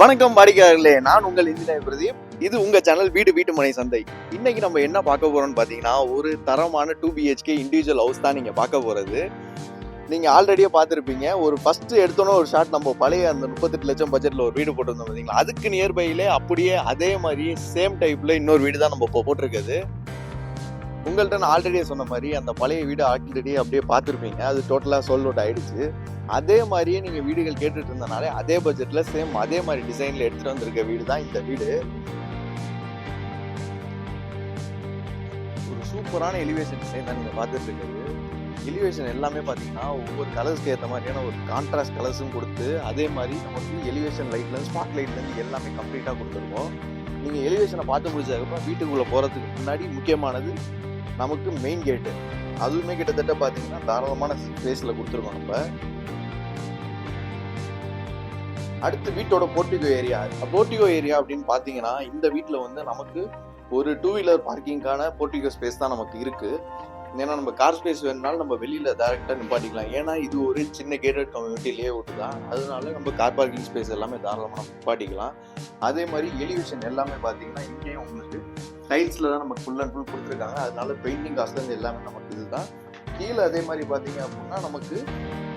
வணக்கம் வாடிக்கையாளர்களே நான் உங்கள் இன்ஜினியர் பிரதீப். இது உங்க சேனல் வீடு வீட்டு மனை சந்தை. இன்னைக்கு நம்ம என்ன பார்க்க போறோம்னு பார்த்தீங்கன்னா ஒரு தரமான டூ பிஹெச்கே இண்டிவிஜுவல் ஹவுஸ் தான் நீங்க பார்க்க போறது. நீங்க ஆல்ரெடியே பார்த்துருப்பீங்க. ஒரு ஃபர்ஸ்ட் எடுத்தோன்னே ஒரு ஷாட் நம்ம பழைய அந்த முப்பத்தெட்டு லட்சம் பட்ஜெட்ல ஒரு வீடு போட்டிருந்தோம் பார்த்தீங்களா? அதுக்கு நியர்பையிலே அப்படியே அதே மாதிரி சேம் டைப்ல இன்னொரு வீடு தான் நம்ம இப்போ போட்டிருக்குது. உங்கள்கிட்ட நான் ஆல்ரெடியே சொன்ன மாதிரி அந்த பழைய வீடு ஆல்ரெடி அப்படியே பார்த்துருப்பீங்க. அது டோட்டலாக சோல்ட் அவுட் ஆயிடுச்சு. அதே மாதிரியே நீங்க வீடுகள் கேட்டுட்டு இருந்தனாலே அதே பட்ஜெட்ல சேம் அதே மாதிரி டிசைன்ல எடுத்துட்டு வந்திருக்க வீடு தான் இந்த வீடு. ஒரு சூப்பரான எலிவேஷன் டிசைன் தான் நீங்க பார்த்துட்டு இருக்கிறது எலிவேஷன் எல்லாமே பார்த்தீங்கன்னா ஒவ்வொரு கலர்ஸ்க்கு ஏற்ற மாதிரியான ஒரு கான்ட்ராஸ்ட் கலர்ஸும் கொடுத்து அதே மாதிரி நமக்கு எலிவேஷன் லைட்லேருந்து ஸ்பாட் லைட்லேருந்து எல்லாமே கம்ப்ளீட்டாக கொடுத்துருக்கோம். நீங்கள் எலிவேஷனை பார்த்து முடிச்சதுக்கப்புறம் வீட்டுக்குள்ளே போகிறதுக்கு முன்னாடி முக்கியமானது நமக்கு மெயின் கேட்டு அதுவுமே கிட்டத்தட்ட பார்த்தீங்கன்னா தாராளமான ஸ்பேஸில் கொடுத்துருக்கோம் நம்ம. அடுத்து வீட்டோட போர்ட்டிகோ ஏரியா போர்ட்டிகோ ஏரியா அப்படின்னு பார்த்தீங்கன்னா இந்த வீட்டில் வந்து நமக்கு ஒரு டூ வீலர் பார்க்கிங்கான போர்ட்டிகோ ஸ்பேஸ் தான் நமக்கு இருக்குது ஏன்னா நம்ம கார் ஸ்பேஸ் வேணுனாலும் நம்ம வெளியில் டேரெக்டாக நிப்பாட்டிக்கலாம். ஏன்னா இது ஒரு சின்ன கேட்டட் கம்யூனிட்டி லே அவுட் தான். அதனால நம்ம கார் பார்க்கிங் ஸ்பேஸ் எல்லாமே தாராளமாக நிப்பாட்டிக்கலாம். அதே மாதிரி எலிவேஷன் எல்லாமே பார்த்தீங்கன்னா இங்கேயும் உங்களுக்கு டைல்ஸில் தான் நமக்கு ஃபுல் அண்ட் ஃபுல் கொடுத்துருக்காங்க. அதனால பெயிண்டிங் காஸ்ட்லேருந்து எல்லாமே நமக்கு இதுதான். கீழே அதே மாதிரி பார்த்தீங்க அப்படின்னா நமக்கு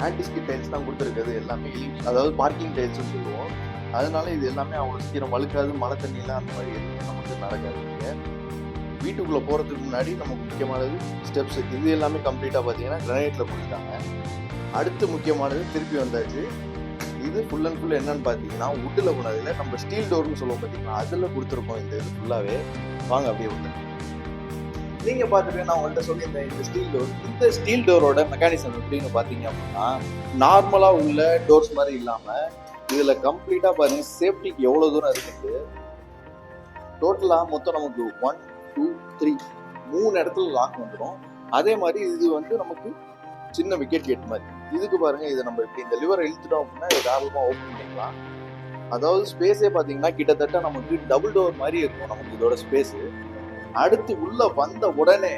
ஆன்டிஸ்கி டைல்ஸ் தான் கொடுத்துருக்குது எல்லாமே. அதாவது பார்க்கிங் டைல்ஸ்னு சொல்லுவோம். அதனால இது எல்லாமே அவ்வளோ சீக்கிரம் வழுக்காது மழை தண்ணியெல்லாம் அந்த மாதிரி எதுவுமே நமக்கு நடக்காது வீட்டுக்குள்ளே போகிறதுக்கு முன்னாடி நமக்கு முக்கியமானது ஸ்டெப்ஸ் இது எல்லாமே கம்ப்ளீட்டாக பார்த்தீங்கன்னா கிரானைட்டில் கொடுத்துட்டாங்க அடுத்து முக்கியமானது திருப்பி வந்தாச்சு. இது ஃபுல் அண்ட் ஃபுல் என்னன்னு பார்த்தீங்கன்னா உட்டில் போனதில் நம்ம ஸ்டீல் டோர்னு சொல்லுவோம் பார்த்தீங்கன்னா அதில் கொடுத்துருக்கோம் இந்த இது ஃபுல்லாகவே வாங்க அப்படியே உள்ள. நீங்க பார்த்துட்டு நான் உங்கள்கிட்ட சொல்லியிருந்தேன் இந்த ஸ்டீல் டோர் இந்த ஸ்டீல் டோரோட மெக்கானிசம் எப்படின்னு பார்த்தீங்க அப்படின்னா நார்மலா உள்ள டோர்ஸ் மாதிரி இல்லாம இதுல கம்ப்ளீட்டா பாருங்க சேஃப்டிக்கு எவ்வளவு தூரம் இருக்குது. டோட்டலா மொத்தம் நமக்கு ஒன் டூ த்ரீ மூணு இடத்துல லாக் வந்துடும் அதே மாதிரி இது வந்து நமக்கு சின்ன விக்கெட் கேட் மாதிரி. இதுக்கு பாருங்க இதை நம்ம இப்படி இந்த லிவர் இழுத்துட்டோம் அப்படின்னா இது தாராளமாக ஓப்பன் பண்ணிக்கலாம். அதாவது ஸ்பேஸே பார்த்தீங்கன்னா கிட்டத்தட்ட நமக்கு டபுள் டோர் மாதிரி இருக்கும் நமக்கு இதோட ஸ்பேஸ் அடுத்து உள்ள வந்த உடனே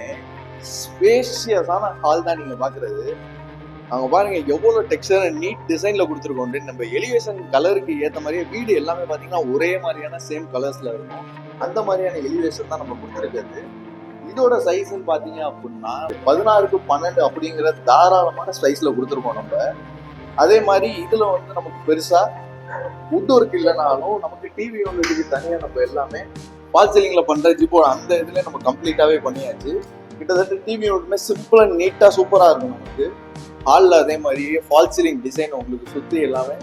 ஸ்பேஷியஸான ஹால் தான் நீங்க பாக்குறது. அவங்க பாருங்க எவ்வளவு டெக்ஸ்டர் நீட் டிசைன்ல கொடுத்துருக்கோம் நம்ம எலிவேஷன் கலருக்கு ஏத்த மாதிரியே வீடு எல்லாமே பாத்தீங்கன்னா ஒரே மாதிரியான சேம் கலர்ஸ்ல இருக்கும். அந்த மாதிரியான எலிவேஷன் தான் நம்ம கொடுத்துருக்கிறது. இதோட சைஸ்ன்னு பாத்தீங்க அப்படின்னா பதினாறுக்கு பன்னெண்டு அப்படிங்கிற தாராளமான சைஸ்ல கொடுத்துருக்கோம் நம்ம. அதே மாதிரி இதுல வந்து நமக்கு பெருசா உட் ஒர்க் இல்லைனாலும் நமக்கு டிவி யூனிட்டுக்கு தனியாக நம்ம எல்லாமே ஃபால் சீலிங்கில் பண்ணுற ஜிப்போ அந்த இதுல நம்ம கம்ப்ளீட்டாகவே பண்ணியாச்சு. கிட்டத்தட்ட டிவி யூனிட்மே சிம்பிள் அண்ட் சூப்பராக இருக்கும் நமக்கு. ஹாலில் அதே மாதிரி ஃபால் சீலிங் டிசைன் உங்களுக்கு சுற்றி எல்லாமே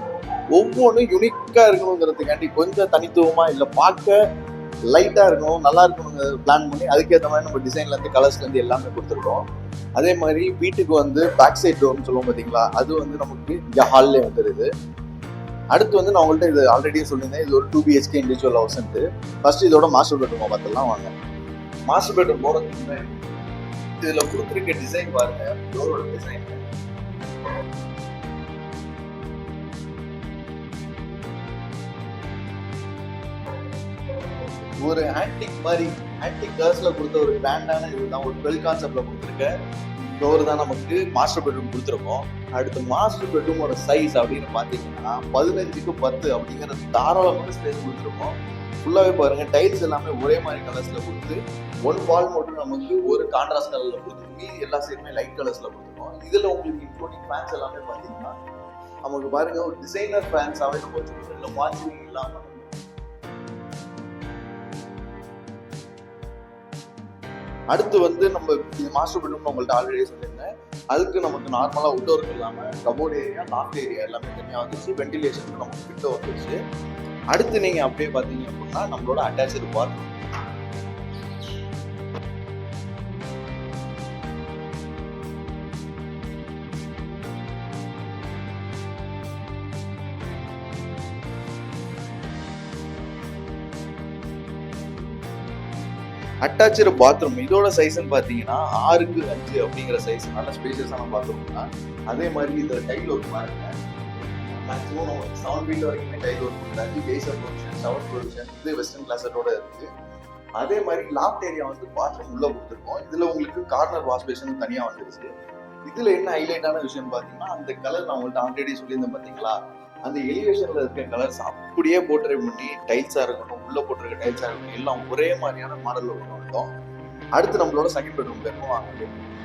ஒவ்வொன்றும் யுனிக்காக இருக்கணுங்கிறதுக்காண்டி கொஞ்சம் தனித்துவமாக இல்லை பார்க்க லைட்டாக இருக்கணும் நல்லா இருக்கணுங்க பிளான் பண்ணி அதுக்கேற்ற மாதிரி நம்ம டிசைன்லேருந்து கலர்ஸ்லேருந்து எல்லாமே கொடுத்துருக்கோம். அதே மாதிரி வீட்டுக்கு வந்து பேக் சைட் டோர்னு சொல்லுவோம் பார்த்தீங்களா அது வந்து நமக்கு இங்கே ஹால்லே வந்துடுது அடுத்து வந்து நான் உங்கள்கிட்ட இது ஆல்ரெடி சொல்லியிருந்தேன். இது ஒரு டூ பிஹெச்கே இண்டிவிஜுவல் ஹவுஸ்ன்ட்டு ஃபர்ஸ்ட் இதோட மாஸ்டர் பெட்ரூம் பார்த்துலாம் வாங்க. மாஸ்டர் பெட்ரூம் போகிறதுக்கு முன்னாடி இதில் கொடுத்துருக்க டிசைன் பாருங்க. டோரோட டிசைன் ஒரு ஆன்டிக் மாதிரி ஆன்டிக் கலர்ஸ்ல கொடுத்த ஒரு பிராண்டான இதுதான். ஒரு பெல் கான்செப்டில் கொடுத்துருக்க டோர் தான் நமக்கு மாஸ்டர் பெட்ரூம் கொடுத்துருக்கோம். அடுத்து மாஸ்டர் பெட்ரூமோட சைஸ் அப்படின்னு பார்த்தீங்கன்னா பதினஞ்சுக்கு பத்து அப்படிங்கிற தாராளமான ஸ்பேஸ் கொடுத்துருக்கோம். ஃபுல்லாகவே பாருங்கள் டைல்ஸ் எல்லாமே ஒரே மாதிரி கலர்ஸில் கொடுத்து ஒன் வால் மட்டும் நமக்கு ஒரு கான்ட்ராஸ்ட் கலரில் கொடுத்துருக்கு மீதி எல்லா சைடுமே லைட் கலர்ஸில் கொடுத்துருக்கோம். இதில் உங்களுக்கு இன்க்ளூடிங் ஃபேன்ஸ் எல்லாமே பார்த்தீங்கன்னா நமக்கு பாருங்கள் ஒரு டிசைனர் ஃபேன்ஸாகவே நம்ம வச்சுருக்கோம் இல்லை வாட்சிங் இல்லாமல் அடுத்து வந்து நம்ம இது மாஸ்டர் பெட்ரூம் உங்கள்ட்ட ஆல்ரெடி சொல்லியிருந்தேன். அதுக்கு நமக்கு நார்மலாக அவுட்டோருக்கு இல்லாமல் கபோர்ட் ஏரியா லாஃப்ட் ஏரியா எல்லாமே தனியாக வந்துச்சு வென்டிலேஷனுக்கு நமக்கு விண்டோ வந்துச்சு அடுத்து நீங்கள் அப்படியே பார்த்தீங்க அப்படின்னா நம்மளோட அட்டாச்சு பாத்ரூம் அட்டாச்சு பாத்ரூம். இதோட சைஸ்ன்னு பார்த்தீங்கன்னா ஆறுக்கு அஞ்சு அப்படிங்கிற சைஸ் நல்ல ஸ்பேசியஸான பாத்ரூம் தான். அதே மாதிரி இதில் டைல் ஒர்க் பாருங்க. மேக்ஸிமம் நம்ம செவன் ஃபீட் வரைக்குமே டைல் ஒர்க் கொடுத்தாச்சு பேசர் ப்ரொவிஷன் செவன் ப்ரொவிஷன் இது வெஸ்டர்ன் கிளாஸரோட இருக்கு. அதே மாதிரி லாஃப்ட் ஏரியா வந்து பாத்ரூம் உள்ளே கொடுத்துருக்கோம். இதில் உங்களுக்கு கார்னர் வாஷ் பேஷன் தனியாக வந்துருச்சு. இதில் என்ன ஹைலைட்டான விஷயம் பார்த்தீங்கன்னா அந்த கலர் நான் உங்கள்கிட்ட ஆல்ரெடி சொல்லியிருந்தேன் பார்த்தீங்களா? அந்த எலிவேஷன்ல இருக்க கலர்ஸ் அப்படியே போர்ட்ரே பண்ணி டைல்ஸா இருக்கட்டும் உள்ள போட்டிருக்க டைல்ஸா இருக்கட்டும் எல்லாம் ஒரே மாதிரியான மாடல்ல கொண்டு வந்தோம். அடுத்து நம்மளோட செகண்ட் பெட்ரூம் போயிருக்கோம் வாங்க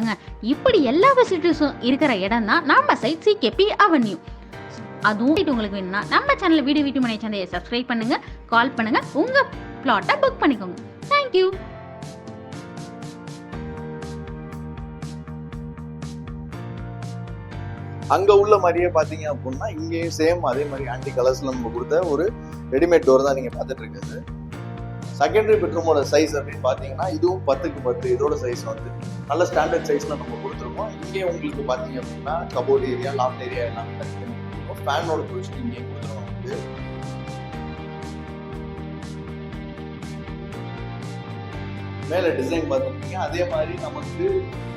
இல்லைங்க இப்படி எல்லா ஃபெசிலிட்டிஸும் இருக்கிற இடம் தான் நம்ம சைட் சிகேபி அவென்யூ அதுவும் உங்களுக்கு வேணும்னா நம்ம சேனல் வீடியோ வீட்டு மனை சந்தையை சப்ஸ்கிரைப் பண்ணுங்க கால் பண்ணுங்க உங்க பிளாட்டை புக் பண்ணிக்கோங்க. தேங்க்யூ அங்க உள்ள மாதிரியே பாத்தீங்க அப்படின்னா இங்கேயும் சேம் அதே மாதிரி ஆன்டி கலர்ஸ்ல நம்ம கொடுத்த ஒரு ரெடிமேட் டோர் தான் நீங்க பார்த்துட்டு இருக்குது செகண்டரி பெட்ரூமோட சைஸ் அப்படின்னு பார்த்தீங்கன்னா இதுவும் பத்துக்கு பத்து. இதோட சைஸ் வந்து நல்ல ஸ்டாண்டர்ட் சைஸில் நம்ம கொடுத்துருக்கோம். இங்கே உங்களுக்கு பார்த்தீங்க அப்படின்னா கபோர்ட் ஏரியா லாஃப்ட் ஏரியா எல்லாமே கொடுத்துருக்கோம். ஃபேனோட பொசிஷன் இங்கே கொடுத்துருவோம் வந்து மேலே டிசைன் பார்த்துருக்கீங்க. அதே மாதிரி நமக்கு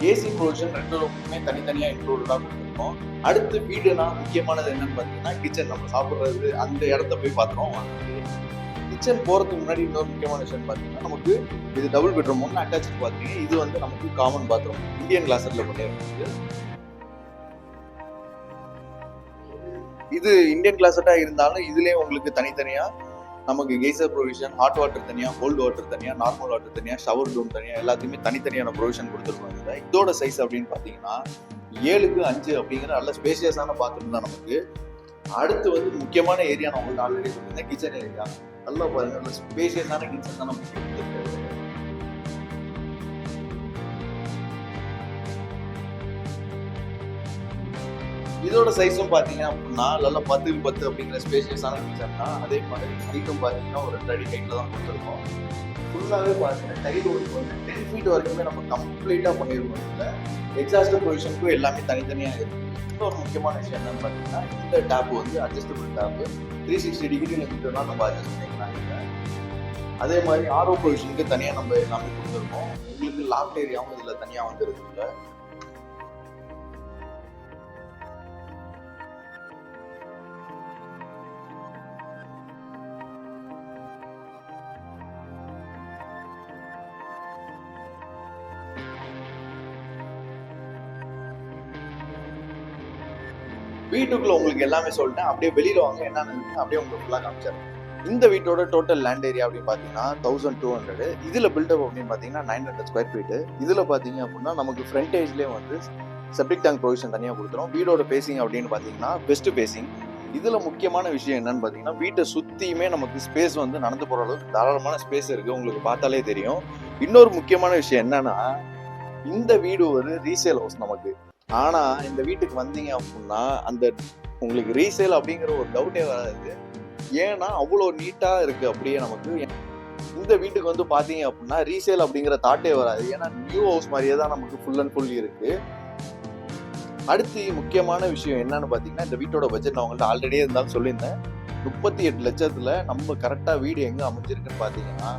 ஏசி ப்ரொவிஷன் ரெண்டு ரூமுமே தனித்தனியாக இன்க்ளூடாக கொடுத்துருக்கோம். அடுத்து வீடுனா முக்கியமானது என்னன்னு பார்த்தீங்கன்னா கிச்சன் நம்ம சாப்பிட்றது அந்த இடத்த போய் பார்த்துருவோம். கிச்சன் போகிறதுக்கு முன்னாடி இன்னொரு முக்கியமான விஷயம் பார்த்தீங்கன்னா நமக்கு இது டபுள் பெட்ரூம் ஒன்று அட்டாச் பார்த்தீங்க. இது வந்து நமக்கு காமன் பாத்ரூம் இந்தியன் கிளாஸர்ல பண்ணியிருக்காங்க இது இந்தியன் கிளாஸட்டாக இருந்தாலும் இதுலேயே உங்களுக்கு தனித்தனியாக நமக்கு கெய்சர் ப்ரொவிஷன் ஹாட் வாட்டர் தனியாக கோல்டு வாட்டர் தனியாக நார்மல் வாட்டர் தனியாக ஷவர் ரூம் தனியாக எல்லாத்தையுமே தனித்தனியான ப்ரொவிஷன் கொடுத்துருக்கோம் இதோட சைஸ் அப்படின்னு பார்த்தீங்கன்னா ஏழுக்கு அஞ்சு அப்படிங்கிற நல்ல ஸ்பேசியஸான பாத்ரூம் தான் நமக்கு. அடுத்து வந்து முக்கியமான ஏரியா நான் உங்களுக்கு ஆல்ரெடி சொல்லியிருந்தேன் கிச்சன் ஏரியா நல்லா பாருங்க. நல்ல ஸ்பேசியஸான கிச்சன் தான் நமக்கு இதோட சைஸும் பார்த்தீங்க அப்படின்னா நல்லா பத்துக்கு பத்து அப்படிங்கிற ஸ்பேஷியஸான கிச்சன் தான் அதே மாதிரி ஹைட்டும் பார்த்தீங்கன்னா ஒரு ரெண்டு அடி ஹைட்ல தான் கொடுத்துருக்கோம். ஃபுல்லாகவே பார்த்தீங்கன்னா டைல் ஒர்க் வந்து டென் ஃபீட் வரைக்குமே நம்ம கம்ப்ளீட்டாக பண்ணியிருக்கோம் இதுல எக்ஸாஸ்ட் பொசிஷனுக்கும் எல்லாமே தனித்தனியாக இருக்குது இன்னொரு முக்கியமான விஷயம் என்னன்னு பார்த்தீங்கன்னா இந்த டேப் வந்து அட்ஜஸ்டபிள் டேப் த்ரீ சிக்ஸ்டி டிகிரியில் இருந்ததுனா நம்ம அட்ஜஸ்ட் பண்ணிக்கலாம் இதை. அதே மாதிரி ஆர்ஓ பொசிஷனுக்கு தனியாக நம்ம எல்லாமே கொடுத்துருக்கோம். உங்களுக்கு லாக் ஏரியாவும் இதில் தனியாக வந்துருக்குல்ல வீட்டுக்குள்ள உங்களுக்கு எல்லாமே சொல்லிட்டேன். அப்படியே வெளியில வாங்க. என்னன்னு அப்படியே உங்களுக்கு ஃபுல்லாக காமிச்சிடறேன் இந்த வீட்டோட டோட்டல் லேண்ட் ஏரியா அப்படின்னு பார்த்தீங்கன்னா தௌசண்ட் டூ ஹண்ட்ரட் இதில் பில்டப் அப்படின்னு பார்த்தீங்கன்னா நைன் ஹண்ட்ரட் ஸ்கொயர் ஃபீட்டு இதில் பார்த்தீங்க அப்படின்னா நமக்கு ஃப்ரண்டேஜ்லேயே வந்து செப்டிக் டேங்க் ப்ரொவிஷன் தனியாக கொடுத்துரும் வீடோட பேசிங் அப்படின்னு பார்த்தீங்கன்னா பெஸ்ட்டு பேசிங் இதில் முக்கியமான விஷயம் என்னன்னு பார்த்தீங்கன்னா வீட்டை சுற்றியுமே நமக்கு ஸ்பேஸ் வந்து நடந்து போகிற அளவுக்கு தாராளமான ஸ்பேஸ் இருக்குது உங்களுக்கு பார்த்தாலே தெரியும். இன்னொரு முக்கியமான விஷயம் என்னன்னா இந்த வீடு ஒரு ரீசேல் ஹவுஸ் நமக்கு. ஆனா இந்த வீட்டுக்கு வந்தீங்க அப்படின்னா அந்த உங்களுக்கு ரீசேல் அப்படிங்கிற ஒரு டவுட்டே வராது. ஏன்னா அவ்வளோ நீட்டா இருக்கு அப்படியே நமக்கு. இந்த வீட்டுக்கு வந்து பாத்தீங்க அப்படின்னா ரீசேல் அப்படிங்கிற தாட்டே வராது. ஏன்னா நியூ ஹவுஸ் மாதிரியே தான் நமக்கு ஃபுல் அண்ட் ஃபுல் இருக்கு. அடுத்து முக்கியமான விஷயம் என்னன்னு பாத்தீங்கன்னா இந்த வீட்டோட பட்ஜெட் நான் உங்கள்ட்ட ஆல்ரெடியே இருந்தாலும் சொல்லியிருந்தேன். முப்பத்தி எட்டு லட்சத்துல நம்ம கரெக்டா வீடு எங்க அமைஞ்சிருக்குன்னு பாத்தீங்கன்னா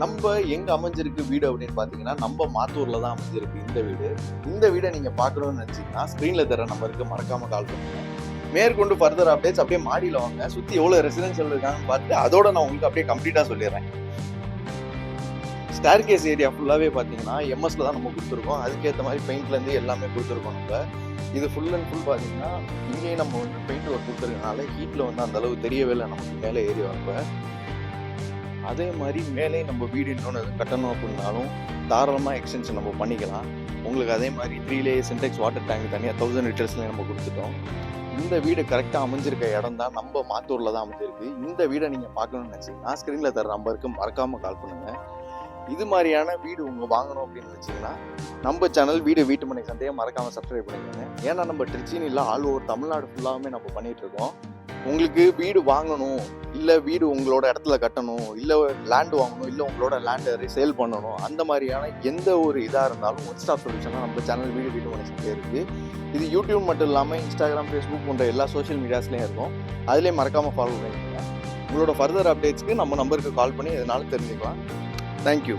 நம்ம எங்க அமைஞ்சிருக்கு வீடு அப்படின்னு பாத்தீங்கன்னா நம்ம மாத்தூர்ல தான் அமைஞ்சிருக்கு இந்த வீடு. இந்த வீடை நீங்க பார்க்கணும்னு நினைச்சீங்கன்னா ஸ்க்ரீன்ல தர நம்பருக்கு மறக்காம கால் பண்ணுங்க. மேற்கொண்டு ஃபர்தர் அப்டேட்ஸ் அப்படியே மாடியில் வாங்க. சுத்தி எவ்வளவு ரெசிடென்ஷியல் இருக்காங்கன்னு பார்த்து அதோட நான் உங்களுக்கு அப்படியே கம்ப்ளீட்டா சொல்லிடுறேன். ஸ்டார் கேஸ் ஏரியா ஃபுல்லாகவே பார்த்தீங்கன்னா எம்எஸ்ல தான் நம்ம கொடுத்துருக்கோம். அதுக்கேற்ற மாதிரி பெயிண்ட்லேருந்து எல்லாமே கொடுத்துருக்கோம் நம்ம. இது ஃபுல் அண்ட் ஃபுல் பார்த்தீங்கன்னா இங்கேயும் நம்ம வந்து பெயிண்ட் ஒர்க் கொடுத்துருக்கனால ஹீட்டில் வந்து அந்தளவு தெரியவே இல்லை. நமக்கு மேலே ஏறி வரப்ப. அதே மாதிரி மேலே நம்ம வீடு இன்னொன்று கட்டணும் அப்படின்னாலும் தாராளமாக எக்ஸ்டென்ஷன் நம்ம பண்ணிக்கலாம். உங்களுக்கு அதே மாதிரி three layer Syntex water tank தனியாக தௌசண்ட் லிட்டர்ஸ்லேயே நம்ம கொடுத்துட்டோம். இந்த வீடு கரெக்டாக அமைஞ்சிருக்க இடம் தான் நம்ம மாத்தூரில் தான் அமைஞ்சிருக்கு. இந்த வீடை நீங்கள் பார்க்கணும்னு நினச்சிங்கன்னா ஸ்க்ரீனில் தர நம்பருக்கு மறக்காமல் கால் பண்ணுங்கள் இது மாதிரியான வீடு உங்கள் வாங்கணும் அப்படின்னு நினச்சிங்கன்னா நம்ம சேனல் வீடு வீட்டு மனை சந்தையை மறக்காமல் சப்ஸ்கிரைப் பண்ணிக்கோங்க. ஏன்னா நம்ம ட்ரிச்சின் இல்லை ஆல் ஓவர் தமிழ்நாடு ஃபுல்லாகவே நம்ம பண்ணிகிட்டு இருக்கோம். உங்களுக்கு வீடு வாங்கணும் இல்லை வீடு உங்களோட இடத்துல கட்டணும் இல்லை லேண்டு வாங்கணும் இல்லை உங்களோட லேண்டை சேல் பண்ணணும் அந்த மாதிரியான எந்த ஒரு இதாக இருந்தாலும் ஒன் ஸ்டாப் சொல்யூஷனாக நம்ம சேனல் வீடு வீடு மனுஷன் இருக்குது இது யூடியூப் மட்டும் இல்லாமல் இன்ஸ்டாகிராம் ஃபேஸ்புக் போன்ற எல்லா சோஷியல் மீடியாஸ்லேயும் இருக்கும். அதிலே மறக்காமல் ஃபாலோ பண்ணிக்கோங்க. உங்களோட ஃபர்தர் அப்டேட்ஸ்க்கு நம்ம நம்பருக்கு கால் பண்ணி எதனாலும் தெரிஞ்சுக்கலாம். தேங்க்யூ